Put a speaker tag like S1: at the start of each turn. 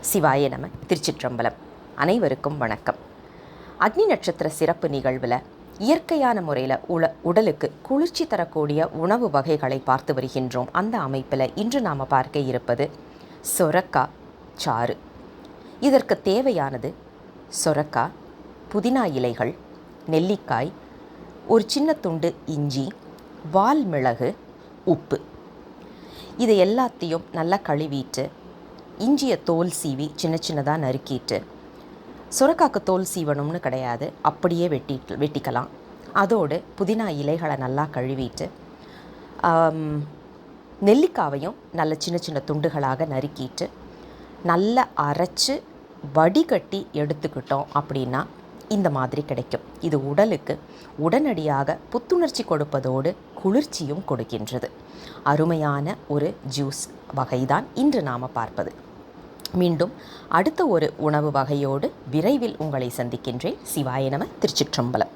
S1: சிவாய நம. திருச்சிற்றம்பலம். அனைவருக்கும் வணக்கம். அக்னி நட்சத்திர சிறப்பு நிகழ்வில் இயற்கையான முறையில் உல உடலுக்கு குளிர்ச்சி தரக்கூடிய உணவு வகைகளை பார்த்து வருகின்றோம். அந்த அமைப்பில் இன்று நாம் பார்க்க இருப்பது சொரக்காய் சாறு. இதற்கு தேவையானது சொரக்காய் புதினா இலைகள் நெல்லிக்காய் ஒரு சின்ன துண்டு இஞ்சி வால் மிளகு உப்பு. இது எல்லாத்தையும் நல்லா கழுவிட்டு இஞ்சியை தோல் சீவி சின்ன சின்னதாக நறுக்கிட்டு சுரக்காக்கு தோல் சீவணும்னு கிடையாது அப்படியே வெட்டி வெட்டிக்கலாம். அதோடு புதினா இலைகளை நல்லா கழுவிட்டு நெல்லிக்காவையும் நல்ல சின்ன சின்ன துண்டுகளாக நறுக்கிட்டு நல்லா அரைச்சு வடிகட்டி எடுத்துக்கிட்டோம் அப்படின்னா இந்த மாதிரி கிடைக்கும். இது உடலுக்கு உடனடியாக புத்துணர்ச்சி கொடுப்பதோடு குளிர்ச்சியும் கொடுக்கின்றது. அருமையான ஒரு ஜூஸ் வகைதான் இன்று நாம் பார்ப்பது. மீண்டும் அடுத்த ஒரு உணவு வகையோடு விரைவில் உங்களை சந்திக்கின்றேன். சிவாய நம திருச்சிற்றம்பலம்.